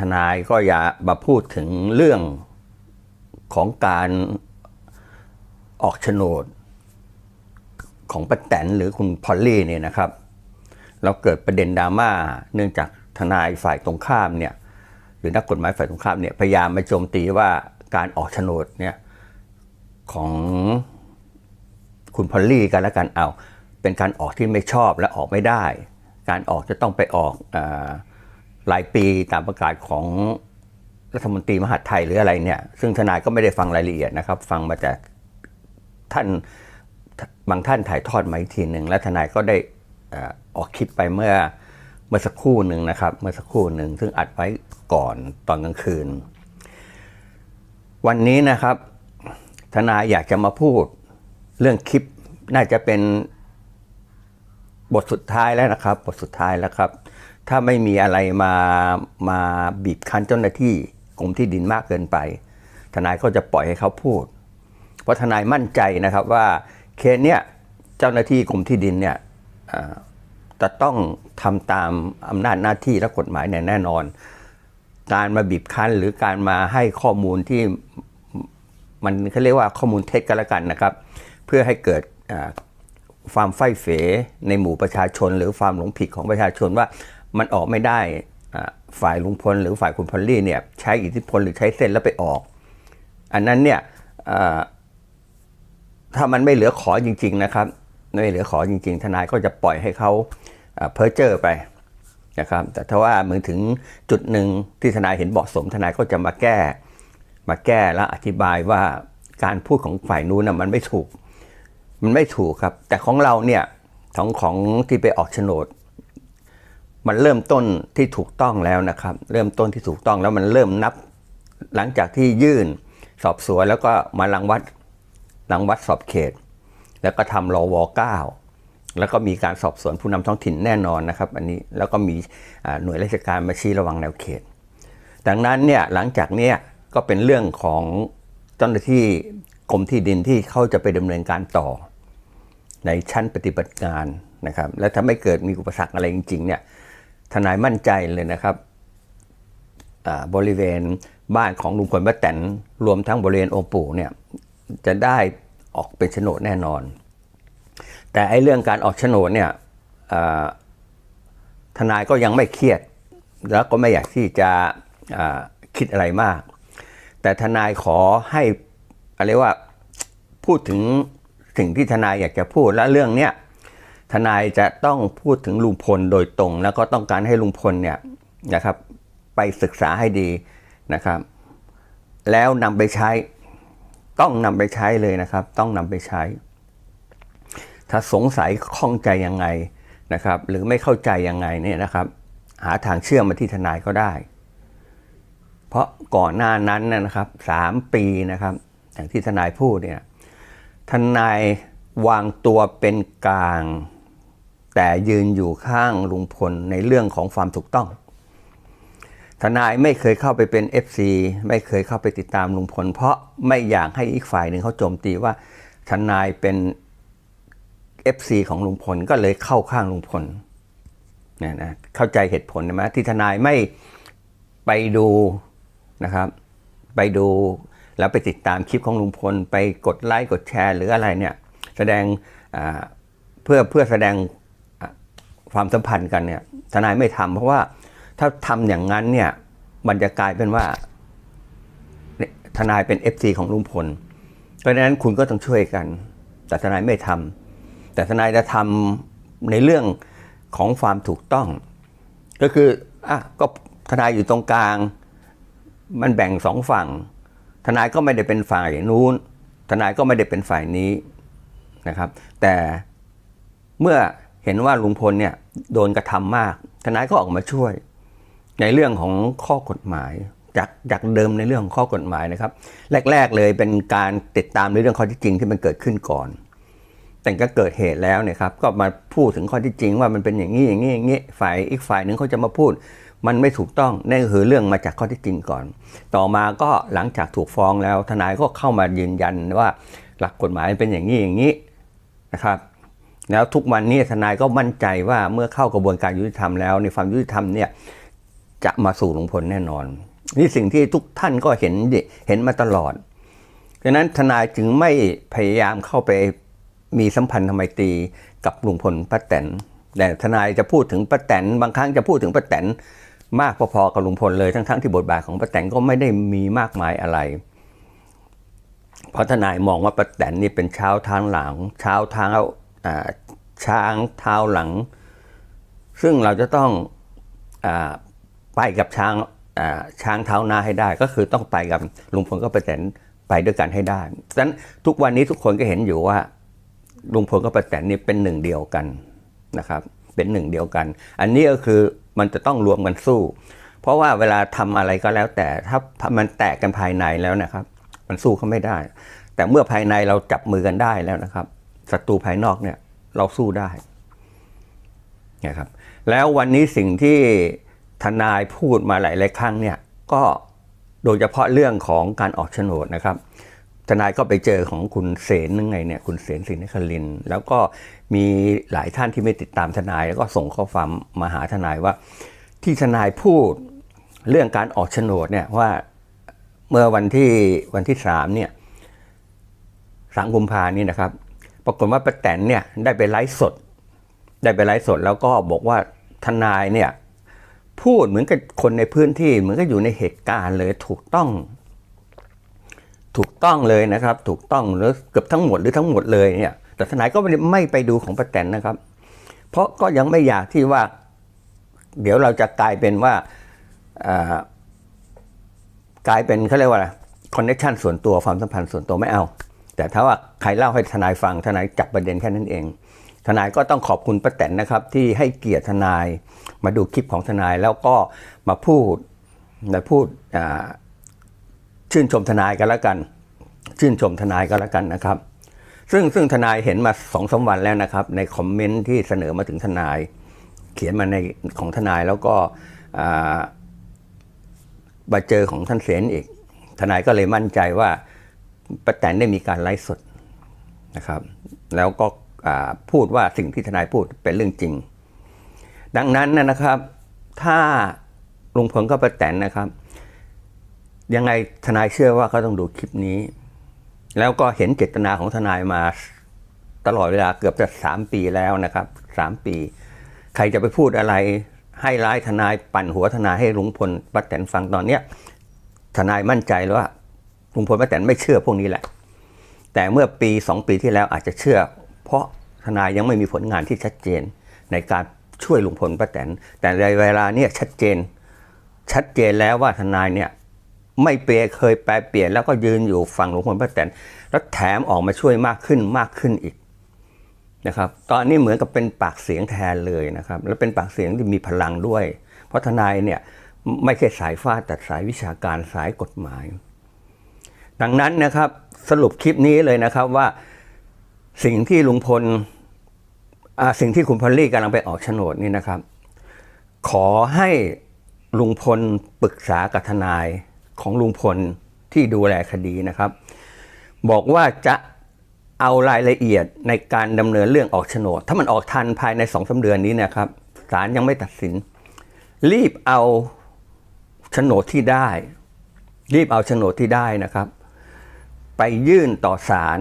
ทนายก็อย่ามาพูดถึงเรื่องของการออกโฉนดของป้าแตนหรือคุณพอลลี่เนี่ยนะครับ เราเกิดประเด็นดราม่าเนื่องจากทนายฝ่ายตรงข้ามเนี่ยหรือนักกฎหมายฝ่ายตรงข้ามเนี่ยพยายามมาโจมตีว่าการออกโฉนดเนี่ยของคุณพอลลี่กันแล้วกันเอา เป็นการออกที่ไม่ชอบและออกไม่ได้ การออกจะต้องไปออกอารายปีตามประกาศของรัฐมนตรีมหาดไทยหรืออะไรเนี่ย ซึ่งทนายก็ไม่ได้ฟังรายละเอียดนะครับ ฟังมาจากท่านบางท่านถ่ายทอดมาอีกทีหนึ่งและทนายก็ได้ออกคลิปไปเมื่อเมื่อสักครู่หนึ่งนะครับ เมื่อสักครู่หนึ่งซึ่งอัดไว้ก่อนตอนกลางคืน วันนี้นะครับ ทนายอยากจะมาพูดเรื่องคลิปน่าจะเป็นบทสุดท้ายแล้วนะครับ บทสุดท้ายแล้วครับ ถ้าไม่มีอะไรมามาบีบคั้นเจ้าหน้าที่กรมที่ดินมากเกินไป ทนายก็จะปล่อยให้เขาพูด เพราะทนายมั่นใจนะครับว่าเคสเนี้ยเจ้าหน้าที่กรมที่ดินเนี่ยจะต้องทำตามอำนาจหน้าที่และกฎหมายแน่นอน การมาบีบคั้นหรือการมาให้ข้อมูลที่มันเขาเรียกว่าข้อมูลเท็จกันแล้วกันนะครับ เพื่อให้เกิดความไฟเฟในหมู่ประชาชน หรือความหลงผิดของประชาชนว่า มันออกไม่ได้ฝ่ายลุงพลหรือฝ่ายคุณพอลลี่เนี่ยใช้อิทธิพลหรือใช้เส้นแล้วไปออก อันนั้นเนี่ยถ้ามันไม่เหลือขอจริง ๆนะครับ ไม่เหลือขอจริง ๆ ทนายก็จะปล่อยให้เขาเพ้อเจอร์ไปนะครับ แต่ถ้าว่ามือถึงจุดหนึ่งที่ทนายเห็นเหมาะสม ทนายก็จะมาแก้ มาแก้และอธิบายว่าการพูดของฝ่ายนู้นนะมันไม่ถูก มันไม่ถูกครับ แต่ของเราเนี่ยของของที่ไปออกโฉนด มันเริ่มต้นที่ถูกต้องแล้วนะครับ เริ่มต้นที่ถูกต้องแล้วมันเริ่มนับหลังจากที่ยื่นสอบสวนแล้วก็มาลังวัดลังวัดสอบเขต แล้วก็ทำรอวเก้าแล้วก็มีการสอบสวนผู้นำท้องถิ่นแน่นอนนะครับ อันนี้แล้วก็มีหน่วยราชการมาชี้ระวังแนวเขต ดังนั้นเนี่ยหลังจากเนี้ยก็เป็นเรื่องของเจ้าหน้าที่กรมที่ดินที่เขาจะไปดำเนินการต่อ ในชั้นปฏิบัติการนะครับ และถ้าไม่เกิดมีอุปสรรคอะไรจริงๆเนี่ย ทนายมั่นใจเลยนะครับบริเวณบ้านของลุงพลป้าแตนรวมทั้งบริเวณองค์ปู่เนี่ยจะได้ออกเป็นโฉนดแน่นอน แต่ไอ้เรื่องการออกโฉนดเนี่ยทนายก็ยังไม่เครียด แล้วก็ไม่อยากที่จะคิดอะไรมาก แต่ทนายขอให้อะไรว่าพูดถึงสิ่งที่ทนายอยากจะพูดและเรื่องเนี้ย ทนายจะต้องพูดถึงลุงพลโดยตรง แล้วก็ต้องการให้ลุงพลเนี่ยนะครับ ไปศึกษาให้ดีนะครับ แล้วนำไปใช้ต้องนำไปใช้เลยนะครับ ต้องนำไปใช้ ถ้าสงสัยข้องใจยังไงนะครับ หรือไม่เข้าใจยังไงเนี่ยนะครับ หาทางเชื่อมมาที่ทนายก็ได้ เพราะก่อนหน้านั้นนะครับสามปีนะครับ อย่างที่ทนายพูดเนี่ยทนาย วางตัวเป็นกลาง แต่ยืนอยู่ข้างลุงพลในเรื่องของความถูกต้อง ทนายไม่เคยเข้าไปเป็น FC ไม่เคยเข้าไปติดตามลุงพล เพราะไม่อยากให้อีกฝ่ายหนึ่งเขาโจมตีว่า ทนายเป็น FC ของลุงพลก็เลยเข้าข้างลุงพลเนี่ยนะเข้าใจเหตุผลไหมที่ทนายไม่ไปดูนะครับ ไปดูแล้วไปติดตามคลิปของลุงพล ไปกดไลค์กดแชร์หรืออะไรเนี่ย แสดงเพื่อเพื่อแสดง ความสัมพันธ์กันเนี่ยทนายไม่ทำเพราะว่าถ้าทำอย่างนั้นเนี่ยมันจะกลายเป็นว่าทนายเป็น FC ของลุงพล เพราะฉะนั้นคุณก็ต้องช่วยกัน แต่ทนายไม่ทำแต่ทนายจะทำในเรื่องของความถูกต้อง ก็คืออะก็ทนายอยู่ตรงกลาง มันแบ่งสองฝั่ง ทนายก็ไม่ได้เป็นฝ่ายนู้น ทนายก็ไม่ได้เป็นฝ่ายนี้นะครับ แต่เมื่อ เห็นว่าลุงพลเนี่ยโดนกระทำมากทนายก็ออกมาช่วย ในเรื่องของข้อกฎหมาย จากจากเดิมในเรื่องของข้อกฎหมายนะครับ แรก ๆ เลยเป็นการติดตามในเรื่องข้อที่จริงที่มันเกิดขึ้นก่อน แต่ก็เกิดเหตุแล้วเนี่ยครับก็มาพูดถึงข้อที่จริงว่ามันเป็นอย่างนี้อย่างนี้อย่างนี้ฝ่ายอีกฝ่ายหนึ่งเขาจะมาพูด มันไม่ถูกต้องนั่นคือเรื่องมาจากข้อที่จริงก่อน ต่อมาก็หลังจากถูกฟ้องแล้วทนายก็เข้ามายืนยันว่า หลักกฎหมายเป็นอย่างนี้อย่างนี้นะครับ แล้วทุกวันนี้ทนายก็มั่นใจว่าเมื่อเข้ากระบวนการยุติธรรมแล้ว ในความยุติธรรมเนี่ยจะมาสู่ลุงพลแน่นอน นี่สิ่งที่ทุกท่านก็เห็นเห็นมาตลอดดังนั้นทนายจึงไม่พยายามเข้าไปมีสัมพันธ์ทำไมตีกับลุงพลป้าแตนแต่ทนายจะพูดถึงป้าแตนบางครั้งจะพูดถึงป้าแตนมากพอๆกับลุงพลเลยทั้งๆที่บทบาทของป้าแตนก็ไม่ได้มีมากมายอะไร เพราะทนายมองว่าป้าแตนนี่เป็นเช้าทางหลังเช้าทางอ่า ช้างเท้าหลัง ซึ่งเราจะต้องอไปกับช้างช้างเท้าหน้าให้ได้ ก็คือต้องไปกับลุงพลก็ป้าแตนไปด้วยกันให้ได้ฉะนั้นทุกวันนี้ทุกคนก็เห็นอยู่ว่าลุงพลกับป้าแตนนี่เป็นหนึ่งเดียวกันนะครับ เป็นหนึ่งเดียวกัน อันนี้ก็คือมันจะต้องรวมกันสู้ เพราะว่าเวลาทำอะไรก็แล้วแต่ถ้ามันแตกกันภายในแล้วนะครับ มันสู้เขาไม่ได้ แต่เมื่อภายในเราจับมือกันได้แล้วนะครับ ศัตรูภายนอกเนี่ยเราสู้ได้นะครับแล้ววันนี้สิ่งที่ทนายพูดมาหลายๆครั้งเนี่ยก็โดยเฉพาะเรื่องของการออกโฉนดนะครับ ทนายก็ไปเจอของคุณเสนนึงไงเนี่ยคุณเสนสินคลิน แล้วก็มีหลายท่านที่ไม่ติดตามทนาย แล้วก็ส่งข้อความมาหาทนายว่า ที่ทนายพูดเรื่องการออกโฉนดเนี่ยว่าเมื่อวันที่วันที่สามเนี่ยสามกุมภานี่นะครับ ปรากฏว่าป้าแตนเนี่ยได้ไปไลฟ์สด ได้ไปไลฟ์สดแล้วก็บอกว่าทนายเนี่ยพูดเหมือนกับคนในพื้นที่เหมือนกับอยู่ในเหตุการณ์เลยถูกต้อง ถูกต้องเลยนะครับ ถูกต้องหรือเกือบทั้งหมดหรือทั้งหมดเลยเนี่ย แต่ทนายก็ไม่ไปดูของป้าแตนนะครับ เพราะก็ยังไม่อยากที่ว่า เดี๋ยวเราจะกลายเป็นว่ากลายเป็นเขาเรียกว่าคอนเนคชันส่วนตัวความสัมพันธ์ส่วนตัวไม่เอา แต่ถ้าว่าใครเล่าให้ทนายฟังทนายจับประเด็นแค่นั้นเอง ทนายก็ต้องขอบคุณป้าแตนนะครับ ที่ให้เกียรติทนายมาดูคลิปของทนายแล้วก็มาพูดมาพูดชื่นชมทนายกันแล้วกัน ชื่นชมทนายกันแล้วกันนะครับ ซึ่งซึ่งทนายเห็นมาสองสาวันแล้วนะครับ ในคอมเมนต์ที่เสนอมาถึงทนาย เขียนมาในของทนายแล้วก็มาเจอของท่านเสนอีก ทนายก็เลยมั่นใจว่า ป้าแตนได้มีการไลฟ์สดนะครับ แล้วก็พูดว่าสิ่งที่ทนายพูดเป็นเรื่องจริง ดังนั้นนะครับ ถ้าลุงพลกับป้าแตนนะครับ ยังไงทนายเชื่อว่าเขาต้องดูคลิปนี้ แล้วก็เห็นเจตนาของทนายมาตลอดเวลาเกือบจะสามปีแล้วนะครับสามปี ใครจะไปพูดอะไร ให้ร้ายทนายปั่นหัวทนายให้ลุงพลป้าแตนฟังตอนเนี้ยทนายมั่นใจแล้วว่า ลุงพลป้าแตนไม่เชื่อพวกนี้แหละ แต่เมื่อปีสองปีที่แล้วอาจจะเชื่อ เพราะทนายยังไม่มีผลงานที่ชัดเจนในการช่วยลุงพลป้าแตน แต่ในเวลาเนี้ยชัดเจน ชัดเจนแล้วว่าทนายเนี่ยไม่เปลี่ยนเคยแปลเปลี่ยนแล้วก็ยืนอยู่ฝั่งหลวงพลป้าแตนแล้วแถมออกมาช่วยมากขึ้นมากขึ้นอีกนะครับ ตอนนี้เหมือนกับเป็นปากเสียงแทนเลยนะครับ แล้วเป็นปากเสียงที่มีพลังด้วย เพราะทนายเนี่ยไม่ใช่สายฟาดแต่สายวิชาการสายกฎหมาย ดังนั้นนะครับสรุปคลิปนี้เลยนะครับว่าสิ่งที่ลุงพลสิ่งที่คุณพอลลี่กำลังไปออกโฉนดนี่นะครับ ขอให้ลุงพลปรึกษากับทนายของลุงพลที่ดูแลคดีนะครับ บอกว่าจะเอารายละเอียดในการดำเนินเรื่องออกโฉนด ถ้ามันออกทันภายในสองสาเดือนนี้นะครับศาลยังไม่ตัดสิน รีบเอาโฉนดที่ได้ รีบเอาโฉนดที่ได้นะครับ ไปยื่นต่อศาล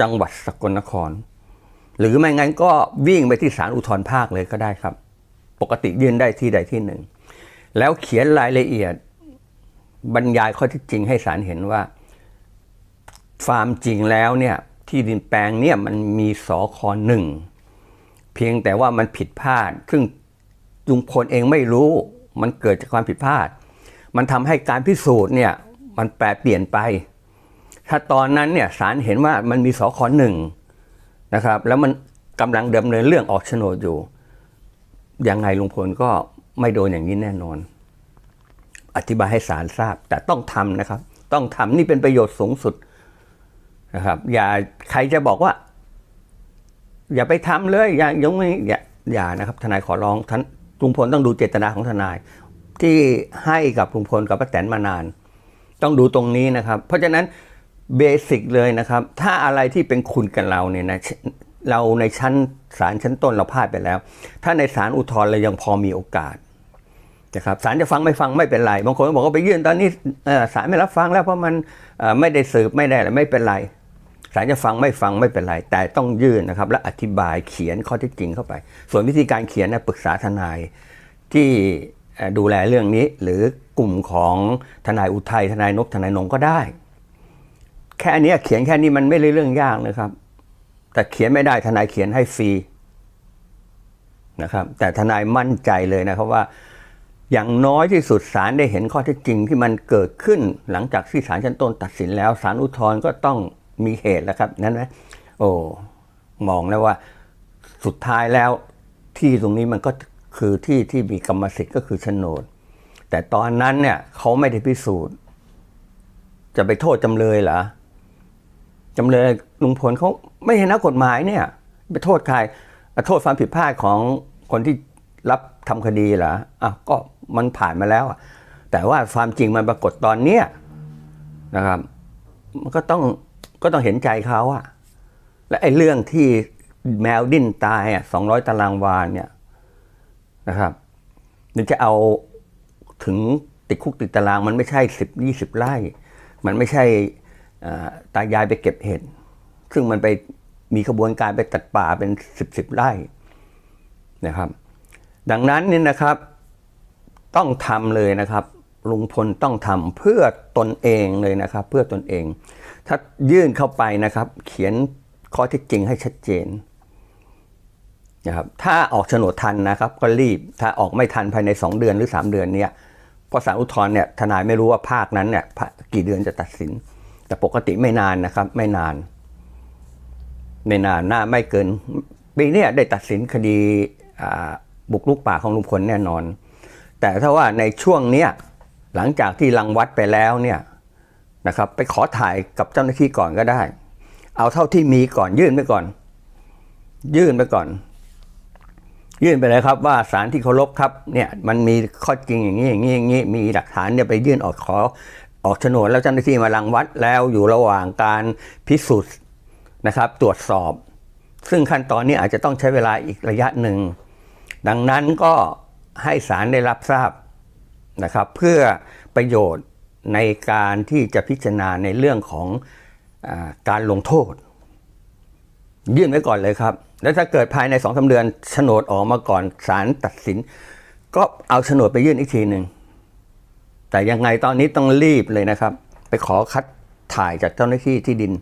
จังหวัดสกลนคร หรือไม่งั้นก็วิ่งไปที่ศาลอุทธรภาคเลยก็ได้ครับ ปกติยื่นได้ที่ใดที่หนึ่ง แล้วเขียนรายละเอียด บรรยายข้อที่จริงให้ศาลเห็นว่าฟาร์มจริงแล้วเนี่ยที่ดินแปลงเนี่ยมันมีสอคอหนึ่งเพียงแต่ว่ามันผิดพลาด ซึ่งลุงพลเองไม่รู้ มันเกิดจากความผิดพลาด มันทำให้การพิสูจน์เนี่ย มันแปรเปลี่ยนไป ถ้าตอนนั้นเนี่ยศาลเห็นว่ามันมีสอคอหนึ่งนะครับ แล้วมันกำลังดำเนินเรื่องออกโฉนดอยู่ ยังไงลุงพลก็ไม่โดนอย่างนี้แน่นอน อธิบายให้ศาลทราบ แต่ต้องทำนะครับ ต้องทำนี่เป็นประโยชน์สูงสุดนะครับ อย่าใครจะบอกว่า อย่าไปทำเลย อย่ายงไม่อย่าอย่านะครับ ทนายขอร้องท่านลุงพลต้องดูเจตนาของทนาย ที่ให้กับลุงพลกับป้าแตนมานาน ต้องดูตรงนี้นะครับ เพราะฉะนั้นเบสิกเลยนะครับ ถ้าอะไรที่เป็นคุณกับเราเนี่ยนะเราในชั้นศาลชั้นต้นเราพลาดไปแล้ว ถ้าในศาลอุทธรณ์เรายังพอมีโอกาสนะครับศาลจะฟังไม่ฟังไม่เป็นไร บางคนบอกว่าไปยื่นตอนนี้ศาลไม่รับฟังแล้วเพราะมันไม่ได้สืบไม่ได้อะไรไม่เป็นไรศาลจะฟังไม่ฟังไม่เป็นไร แต่ต้องยื่นนะครับ และอธิบายเขียนข้อเท็จจริงเข้าไป ส่วนวิธีการเขียนนะปรึกษาทนายที่ ดูแลเรื่องนี้ หรือกลุ่มของทนายอุทัยทนายนพทนายนงก็ได้ แค่นี้เขียนแค่นี้มันไม่ได้เรื่องยากนะครับ แต่เขียนไม่ได้ทนายเขียนให้ฟรีนะครับ แต่ทนายมั่นใจเลยนะครับว่า อย่างน้อยที่สุดศาลได้เห็นข้อเท็จจริงที่มันเกิดขึ้น หลังจากที่ศาลชั้นต้นตัดสินแล้วศาลอุทธรณ์ก็ต้องมีเหตุแล้วครับนั้นนะโอ้มองแล้วว่าสุดท้ายแล้วที่ตรงนี้มันก็ คือที่ที่มีกรรมสิทธิ์ก็คือโฉนด แต่ตอนนั้นเนี่ยเขาไม่ได้พิสูจน์ จะไปโทษจำเลยเหรอจำเลยลุงพลเขาไม่เห็นนักกฎหมายเนี่ย ไปโทษใครโทษความผิดพลาดของคนที่รับทำคดีเหรออะก็มันผ่านมาแล้วอะแต่ว่าความจริงมันปรากฏตอนเนี้ยนะครับ มันก็ต้องก็ต้องเห็นใจเขาอะและไอ้เรื่องที่แมวดิ้นตายอะสองร้อยตารางวาเนี่ย นะครับนี่จะเอาถึงติดคุกติดตาราง มันไม่ใช่สิบยี่สิบไร่ มันไม่ใช่ตายายไปเก็บเห็ดซึ่งมันไปมีขบวนการไปตัดป่าเป็นสิบสิบไร่นะครับ ดังนั้นเนี่ยนะครับ ต้องทำเลยนะครับลุงพลต้องทำเพื่อตนเองเลยนะครับ เพื่อตนเอง ถ้ายื่นเข้าไปนะครับ เขียนข้อเท็จจริงให้ชัดเจน นะครับถ้าออกโฉนดทันนะครับก็รีบถ้าออกไม่ทันภายใน 2 เดือนหรือ 3 เดือนเนี่ยพราะศาลอุทธรณ์เนี่ยทนายไม่รู้ว่าภาคนั้นเนี่ยกี่เดือนจะตัดสิน แต่ปกติไม่นานนะครับไม่นาน ไม่นานน่าไม่เกินปีนี้ได้ตัดสินคดีบุกลุกป่าของลุงพลแน่นอน แต่ถ้าว่าในช่วงเนี้ยหลังจากที่รังวัดไปแล้วเนี่ยนะครับ ไปขอถ่ายกับเจ้าหน้าที่ก่อนก็ได้ เอาเท่าที่มีก่อนยื่นไปก่อน ยื่นไปก่อน ยื่นไปเลยครับว่าสารที่เคารพครับเนี่ยมันมีข้อจริงอย่างนี้อย่างนี้อย่างนี้มีหลักฐานเนี่ยไปยื่นออกขอออกโฉนดแล้วเจ้าหน้าที่มารังวัดแล้วอยู่ระหว่างการพิสูจน์นะครับ ตรวจสอบ ซึ่งขั้นตอนนี้อาจจะต้องใช้เวลาอีกระยะหนึ่ง ดังนั้นก็ให้ศาลได้รับทราบนะครับ เพื่อประโยชน์ในการที่จะพิจารณาในเรื่องของอการลงโทษ ยื่นไว้ก่อนเลยครับ แล้วถ้าเกิดภายในสองสาเดือนโฉนดออกมาก่อนศาลตัดสิน ก็เอาโฉนดไปยื่นอีกทีหนึ่งแต่ยังไงตอนนี้ต้องรีบเลยนะครับ ไปขอคัดถ่ายจากเจ้าหน้าที่ที่ดิน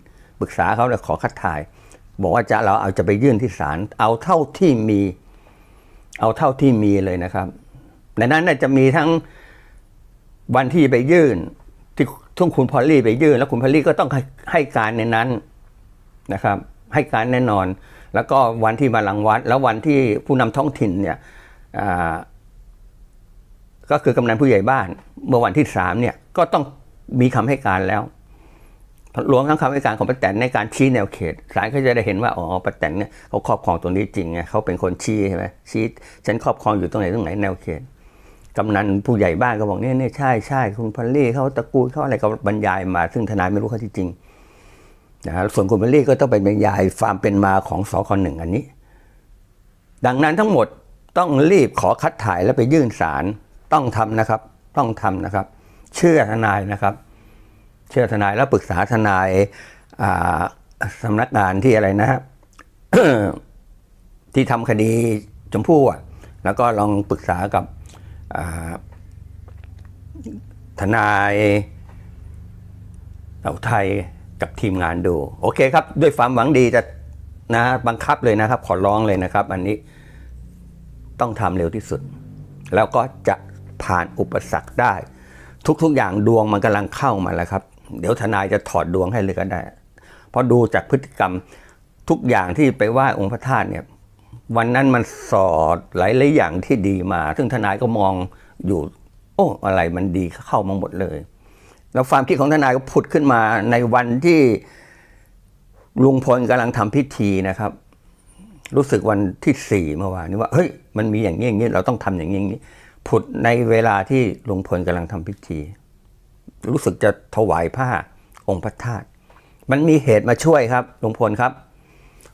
ปรึกษาเขาเลยขอคัดถ่าย บอกว่าจะเราเอาจะไปยื่นที่ศาลเอาเท่าที่มี เอาเท่าที่มีเลยนะครับในนั้นน่ะจะมีทั้งวันที่ไปยื่น ที่ทุ่งคุณพอลลี่ไปยื่น แล้วคุณพอลลี่ก็ต้องให้ให้การในนั้นนะครับ ให้การแน่นอน แล้วก็วันที่มาลังวัด แล้ววันที่ผู้นำท้องถิ่นเนี่ยอ่าก็คือกำนันผู้ใหญ่บ้าน เมื่อวันที่สามเนี่ยก็ต้องมีคำให้การแล้วรวมทั้งคำให้การของป้าแตนในการชี้แนวเขตศาลก็จะได้เห็นว่าอ๋อป้าแตนเนี่ยเขาครอบครองตรงนี้จริงไงเขาเป็นคนชี้ใช่ไหมชี้ฉันครอบครองอยู่ตรงไหนตรงไหนแนวเขตกำนันผู้ใหญ่บ้านก็บอกเนี่ยเนี่ยใช่ใช่คุณพันลี่เขาตระกูลเขาอะไรก็บรรยายมา ซึ่งทนายไม่รู้ข้อที่จริง นะครับส่วนคุณพันลี่ก็ต้องไปบรรยายความเป็นมาของสคหนึ่งอันนี้ ดังนั้นทั้งหมดต้องรีบขอคัดถ่ายแล้วไปยื่นศาลต้องทำนะครับ ต้องทำนะครับ เชื่อทนายนะครับ เชื่อทนายแล้วปรึกษาทนายาสำนักงานที่อะไรนะฮะที่ทำคดีชมพู่อะ แล้วก็ลองปรึกษากับทนายเอาไทย กับทีมงานดู โอเคครับ ด้วยความหวังดีจะนะบังคับเลยนะครับ ขอร้องเลยนะครับ อันนี้ต้องทำเร็วที่สุด แล้วก็จะผ่านอุปสรรคได้ ทุกๆอย่างดวงมันกำลังเข้ามาแล้วครับ เดี๋ยวทนายจะถอดดวงให้เลยก็ได้ เพราะดูจากพฤติกรรมทุกอย่างที่ไปไหว้องค์พระธาตุเนี่ย วันนั้นมันสอดหลายหลายๆอย่างที่ดีมา ซึ่งทนายก็มองอยู่ โอ้อะไรมันดีเข้ามาหมดเลย แล้วความคิดของทนายก็ผุดขึ้นมาในวันที่ลุงพลกำลังทำพิธีนะครับ รู้สึกวันที่สี่เมื่อวานนี้ว่าเฮ้ยมันมีอย่างนี้อย่างนี้เราต้องทำอย่างนี้อย่างนี้ผุดในเวลาที่ลุงพลกำลังทำพิธี รู้สึกจะถวายผ้าองค์พระธาตุมันมีเหตุมาช่วยครับลุงพลครับ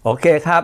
โอเคครับ